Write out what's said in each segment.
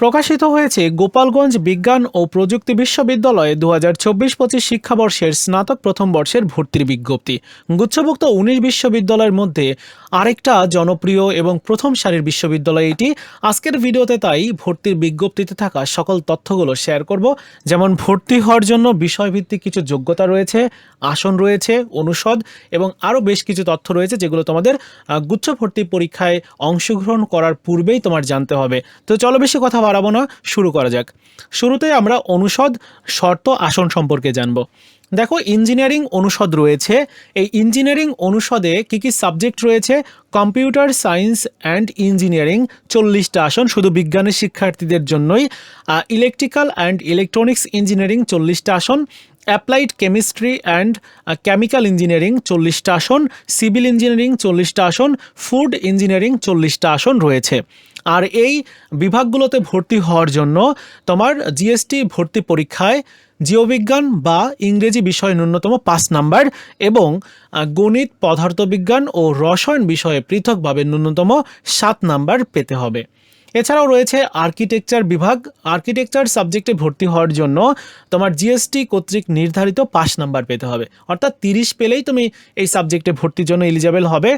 প্রকাশিত হয়েছে গোপালগঞ্জ বিজ্ঞান ও প্রযুক্তি বিশ্ববিদ্যালয়ে দু হাজার চব্বিশ পঁচিশ শিক্ষাবর্ষের স্নাতক প্রথম বর্ষের ভর্তির বিজ্ঞপ্তি। গুচ্ছভুক্ত উনিশ বিশ্ববিদ্যালয়ের মধ্যে আরেকটা জনপ্রিয় এবং প্রথম সারির বিশ্ববিদ্যালয় এটি। আজকের ভিডিওতে তাই ভর্তির বিজ্ঞপ্তিতে থাকা সকল তথ্যগুলো শেয়ার করব। যেমন ভর্তি হওয়ার জন্য বিষয়ভিত্তিক কিছু যোগ্যতা রয়েছে, আসন রয়েছে, অনুষদ এবং আরও বেশ কিছু তথ্য রয়েছে যেগুলো তোমাদের গুচ্ছ ভর্তি পরীক্ষায় অংশগ্রহণ করার পূর্বেই তোমার জানতে হবে। তো চলো বেশি কথা বাড়াবো না শুরু করা যাক। শুরুতে আমরা অনুষদ শর্ত আসন সম্পর্কে জানব। দেখো, ইঞ্জিনিয়ারিং অনুষদ রয়েছে। এই ইঞ্জিনিয়ারিং অনুষদে কি কি সাবজেক্ট রয়েছে? কম্পিউটার সায়েন্স অ্যান্ড ইঞ্জিনিয়ারিং চল্লিশটা আসন, শুধু বিজ্ঞানের শিক্ষার্থীদের জন্যই। ইলেকট্রিক্যাল অ্যান্ড ইলেকট্রনিক্স ইঞ্জিনিয়ারিং চল্লিশটা আসন। Applied chemistry and chemical engineering চল্লিশটা আসন সিভিল ইঞ্জিনিয়ারিং চল্লিশটা আসন ফুড ইঞ্জিনিয়ারিং চল্লিশটা আসন রয়েছে। আর এই বিভাগগুলোতে ভর্তি হওয়ার জন্য তোমার জিএসটি ভর্তি পরীক্ষায় জীববিজ্ঞান বা ইংরেজি বিষয়ে ন্যূনতম পাঁচ নাম্বার এবং গণিত, পদার্থবিজ্ঞান ও রসায়ন বিষয়ে পৃথকভাবে ন্যূনতম সাত নাম্বার পেতে হবে। এছাড়াও রয়েছে আর্কিটেকচার বিভাগ। আর্কিটেকচার সাবজেক্টে ভর্তি হওয়ার জন্য তোমার জিএসটি কর্তৃক নির্ধারিত পাঁচ নাম্বার পেতে হবে। অর্থাৎ তিরিশ পেলেই তুমি এই সাবজেক্টে ভর্তির জন্য এলিজেবল হবে।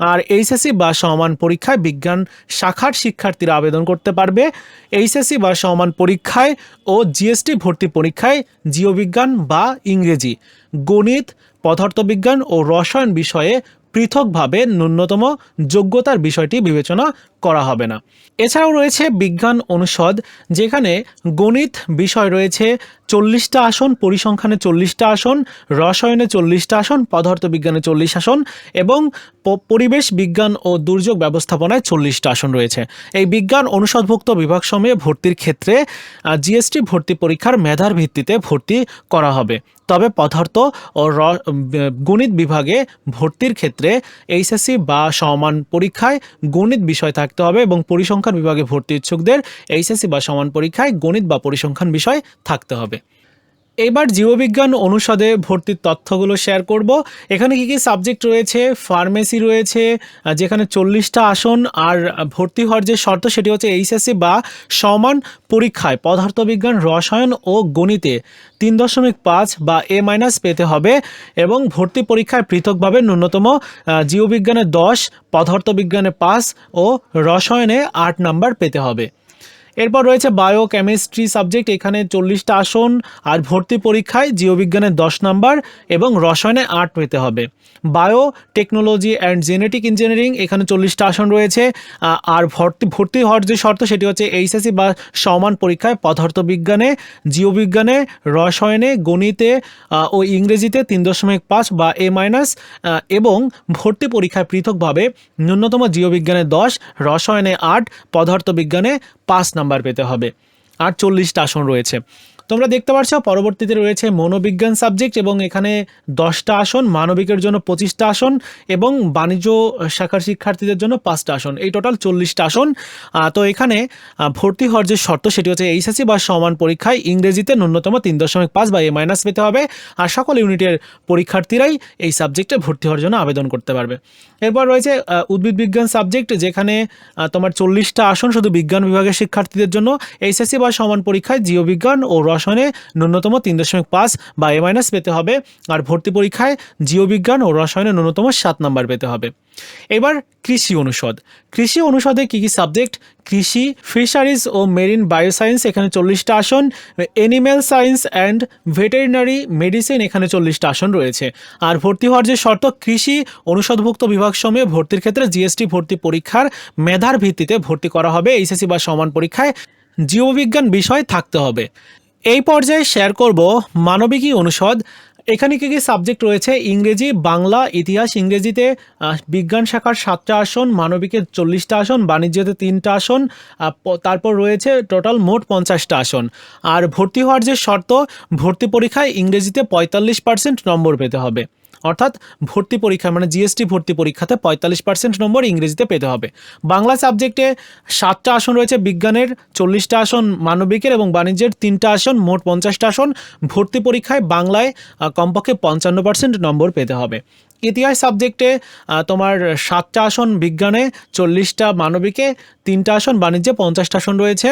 আর এইচএসসি বা সমান পরীক্ষায় বিজ্ঞান শাখার শিক্ষার্থীরা আবেদন করতে পারবে। এইচএসসি বা সমান পরীক্ষায় ও জিএসটি ভর্তি পরীক্ষায় জীববিজ্ঞান বা ইংরেজি, গণিত, পদার্থবিজ্ঞান ও রসায়ন বিষয়ে পৃথকভাবে ন্যূনতম যোগ্যতার বিষয়টি বিবেচনা করা হবে না। এছাড়াও রয়েছে বিজ্ঞান অনুষদ, যেখানে গণিত বিষয় রয়েছে চল্লিশটা আসন, পরিসংখ্যানে চল্লিশটা আসন, রসায়নে চল্লিশটা আসন পদার্থবিজ্ঞানে চল্লিশ আসন এবং পরিবেশ বিজ্ঞান ও দুর্যোগ ব্যবস্থাপনায় চল্লিশটা আসন রয়েছে। এই বিজ্ঞান অনুষদভুক্ত বিভাগ সময়ে ভর্তির ক্ষেত্রে জিএসটি ভর্তি পরীক্ষার মেধার ভিত্তিতে ভর্তি করা হবে। তবে পদার্থ ও র- গণিত বিভাগে ভর্তির ক্ষেত্রে এইচএসসি বা সমান পরীক্ষায় গণিত বিষয় থাকতে হবে এবং পরিসংখ্যান বিভাগে ভর্তি ইচ্ছুকদের এইচএসসি বা সমান পরীক্ষায় গণিত বা পরিসংখ্যান বিষয় থাকতে হবে। এবার জীববিজ্ঞান অনুষদে ভর্তির তথ্যগুলো শেয়ার করব। এখানে কি কি সাবজেক্ট রয়েছে? ফার্মেসি রয়েছে যেখানে চল্লিশটা আসন আর ভর্তি হওয়ার যে শর্ত সেটি হচ্ছে এইচএসসি বা সমান পরীক্ষায় পদার্থবিজ্ঞান, রসায়ন ও গণিতে তিন দশমিক পাঁচ বা এ মাইনাস পেতে হবে এবং ভর্তি পরীক্ষায় পৃথকভাবে ন্যূনতম জীববিজ্ঞানে দশ, পদার্থবিজ্ঞানে পাঁচ ও রসায়নে আট নাম্বার পেতে হবে। এরপর রয়েছে বায়ো কেমিস্ট্রি সাবজেক্ট এখানে চল্লিশটা আসন আর ভর্তি পরীক্ষায় জীববিজ্ঞানে দশ নাম্বার এবং রসায়নে আট পেতে হবে। Biotechnology and genetic engineering এখানে চল্লিশটা আসন রয়েছে। আর ভর্তি ভর্তি হওয়ার যে শর্ত, সেটি হচ্ছে এইচএসসি বা সমান পরীক্ষায় পদার্থবিজ্ঞানে, জীববিজ্ঞানে, রসায়নে, গণিতে ও ইংরেজিতে তিন দশমিক পাঁচ বা এ মাইনাস এবং ভর্তি পরীক্ষায় পৃথকভাবে ন্যূনতম জীববিজ্ঞানে দশ, রসায়নে আট, পদার্থবিজ্ঞানে পাঁচ নাম্বার পেতে হবে। আটচল্লিশটা আসন রয়েছে। তোমরা দেখতে পাচ্ছ পরবর্তীতে রয়েছে মনোবিজ্ঞান সাবজেক্ট এবং এখানে দশটা আসন, মানবিকের জন্য পঁচিশটা আসন এবং বাণিজ্য শাখার শিক্ষার্থীদের জন্য পাঁচটা আসন। এই টোটাল চল্লিশটা আসন। তো এখানে ভর্তি হওয়ার যে শর্ত, সেটি হচ্ছে এইচএসসি বা সমান পরীক্ষায় ইংরেজিতে ন্যূনতম তিন দশমিক পাঁচ বা এ মাইনাস পেতে হবে আর সকল ইউনিটের পরীক্ষার্থীরাই এই সাবজেক্টে ভর্তি হওয়ার জন্য আবেদন করতে পারবে। এরপর রয়েছে উদ্ভিদ বিজ্ঞান সাবজেক্ট যেখানে তোমার চল্লিশটা আসন শুধু বিজ্ঞান বিভাগের শিক্ষার্থীদের জন্য, এইচএসসি বা সমান পরীক্ষায় জীববিজ্ঞান ও রসায়নে ন্যূনতম তিন দশমিক পাঁচ বা এ মাইনাস পেতে হবে। আর ভর্তি পরীক্ষায় জীববিজ্ঞান ও রসায়নে ন্যূনতম সাত নাম্বার পেতে হবে। এবার কৃষি অনুষদ। কৃষি অনুষদে কী কী সাবজেক্ট? কৃষি, ফিশারিজ ও মেরিন বায়োসায়েন্স এখানে চল্লিশটা আসন। Animal science and veterinary medicine এখানে চল্লিশটা আসন রয়েছে। আর ভর্তি হওয়ার যে শর্ত, কৃষি অনুষদভুক্ত বিভাগ সময়ে ভর্তির ক্ষেত্রে জিএসটি ভর্তি পরীক্ষার মেধার ভিত্তিতে ভর্তি করা হবে। এইচএসসি বা সমান পরীক্ষায় জীববিজ্ঞান বিষয় থাকতে হবে। এই পর্যায়ে শেয়ার করব মানবিকী অনুষদ। এখানে কী কী সাবজেক্ট রয়েছে? ইংরেজি, বাংলা, ইতিহাস, ইংরেজিতে বিজ্ঞান শাখার সাতটা আসন, মানবিকের চল্লিশটা আসন, বাণিজ্যতে তিনটা আসন তারপর রয়েছে টোটাল মোট পঞ্চাশটা আসন। আর ভর্তি হওয়ার যে শর্ত, ভর্তি পরীক্ষায় ইংরেজিতে পঁয়তাল্লিশ পার্সেন্ট নম্বর পেতে হবে। অর্থাৎ ভর্তি পরীক্ষা মানে জিএসটি ভর্তি পরীক্ষাতে পঁয়তাল্লিশ পার্সেন্ট নম্বর ইংরেজিতে পেতে হবে। বাংলা সাবজেক্টে সাতটা আসন রয়েছে, বিজ্ঞানের চল্লিশটা আসন, মানবিকের এবং বাণিজ্যের তিনটা আসন, মোট পঞ্চাশটা আসন। ভর্তি পরীক্ষায় বাংলায় কমপক্ষে পঞ্চান্ন পার্সেন্ট নম্বর পেতে হবে। ইতিহাস সাবজেক্টে তোমার সাতটা আসন বিজ্ঞানে, চল্লিশটা মানবিকে, তিনটা আসন বাণিজ্যে, পঞ্চাশটা আসন রয়েছে।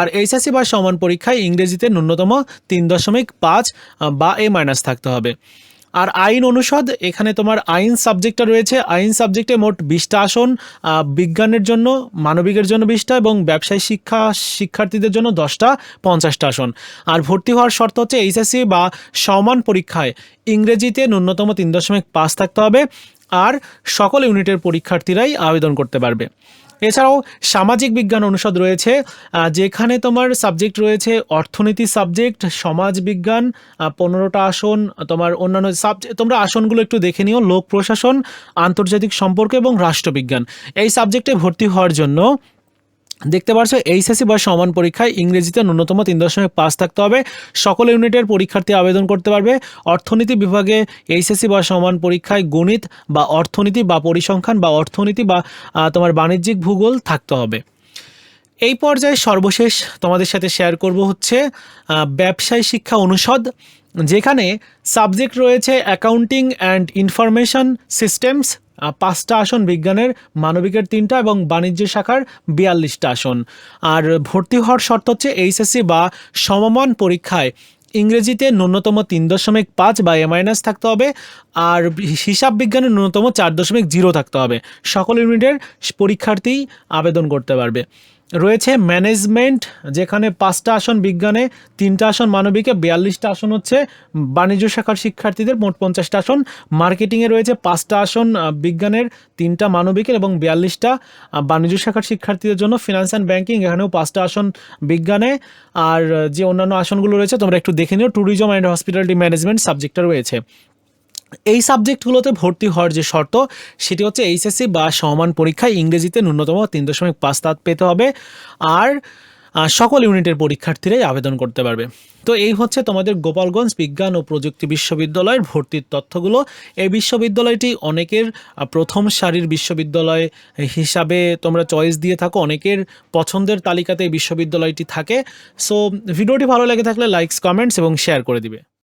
আর এইচএসসি বা সমান পরীক্ষায় ইংরেজিতে ন্যূনতম তিন দশমিক পাঁচ বা এ মাইনাস থাকতে হবে। আর আইন অনুষদ, এখানে তোমার আইন সাবজেক্টটা রয়েছে। আইন সাবজেক্টে মোট বিশটা আসন বিজ্ঞানের জন্য মানবিকের জন্য বিশটা এবং ব্যবসায় শিক্ষা শিক্ষার্থীদের জন্য দশটা, পঞ্চাশটা আসন। আর ভর্তি হওয়ার শর্ত হচ্ছে এইচএসসি বা সমান পরীক্ষায় ইংরেজিতে ন্যূনতম তিন দশমিক পাঁচ থাকতে হবে। আর সকল ইউনিটের পরীক্ষার্থীরাই আবেদন করতে পারবে। এছাড়াও সামাজিক বিজ্ঞান অনুষদ রয়েছে যেখানে তোমার সাবজেক্ট রয়েছে অর্থনীতি সাবজেক্ট সমাজ বিজ্ঞান পনেরোটা আসন, তোমার অন্যান্য সাবজেক্ট তোমরা আসনগুলো একটু দেখে নিও, লোক প্রশাসন, আন্তর্জাতিক সম্পর্ক এবং রাষ্ট্রবিজ্ঞান। এই সাবজেক্টে ভর্তি হওয়ার জন্য দেখতে পারছ, এইচএসসি বা সমান পরীক্ষায় ইংরেজিতে ন্যূনতম তিন দশমিক পাঁচ থাকতে হবে। সকল ইউনিটের পরীক্ষার্থী আবেদন করতে পারবে। অর্থনীতি বিভাগে এইচএসসি বা সমান পরীক্ষায় গণিত বা অর্থনীতি বা পরিসংখ্যান বা অর্থনীতি বা তোমার বাণিজ্যিক ভূগোল থাকতে হবে। এই পর্যায়ে সর্বশেষ তোমাদের সাথে শেয়ার করব হচ্ছে ব্যবসায় শিক্ষা অনুষদ। যেখানে সাবজেক্ট রয়েছে অ্যাকাউন্টিং অ্যান্ড ইনফরমেশন সিস্টেমস পাঁচটা আসন বিজ্ঞানের, মানবিকের তিনটা এবং বাণিজ্য শাখার বিয়াল্লিশটা আসন। আর ভর্তি হওয়ার শর্ত হচ্ছে এইচএসসি বা সমমান পরীক্ষায়। ইংরেজিতে ন্যূনতম তিন দশমিক পাঁচ বা এ মাইনাস থাকতে হবে, আর হিসাব বিজ্ঞানে ন্যূনতম চার দশমিক জিরো থাকতে হবে। সকল ইউনিটের পরীক্ষার্থী আবেদন করতে পারবে। রয়েছে ম্যানেজমেন্ট, যেখানে পাঁচটা আসন বিজ্ঞানে, তিনটা আসন মানবিকে, বিয়াল্লিশটা আসন হচ্ছে বাণিজ্য শাখার শিক্ষার্থীদের, মোট পঞ্চাশটা আসন। মার্কেটিংয়ে রয়েছে পাঁচটা আসন বিজ্ঞানের, তিনটা মানবিকের এবং বিয়াল্লিশটা বাণিজ্য শাখার শিক্ষার্থীদের জন্য ফিনান্স অ্যান্ড ব্যাংকিং এখানেও পাঁচটা আসন বিজ্ঞানে। আর যে অন্যান্য আসনগুলো রয়েছে, তোমরা একটু দেখে নিও। ট্যুরিজম অ্যান্ড হসপিটালিটি ম্যানেজমেন্ট সাবজেক্টটা রয়েছে। এই সাবজেক্টগুলোতে ভর্তি হওয়ার যে শর্ত, সেটি হচ্ছে এইচএসসি বা সমান পরীক্ষায় ইংরেজিতে ন্যূনতম তিন দশমিক পাঁচ তাত পেতে হবে আর সকল ইউনিটের পরীক্ষার্থীরাই আবেদন করতে পারবে। তো এই হচ্ছে তোমাদের গোপালগঞ্জ বিজ্ঞান ও প্রযুক্তি বিশ্ববিদ্যালয়ের ভর্তির তথ্যগুলো। এই বিশ্ববিদ্যালয়টি অনেকের প্রথম সারির বিশ্ববিদ্যালয় হিসাবে তোমরা চয়েস দিয়ে থাকো, অনেকের পছন্দের তালিকাতে এই বিশ্ববিদ্যালয়টি থাকে। সো ভিডিওটি ভালো লেগে থাকলে লাইকস কমেন্টস এবং শেয়ার করে দিবে।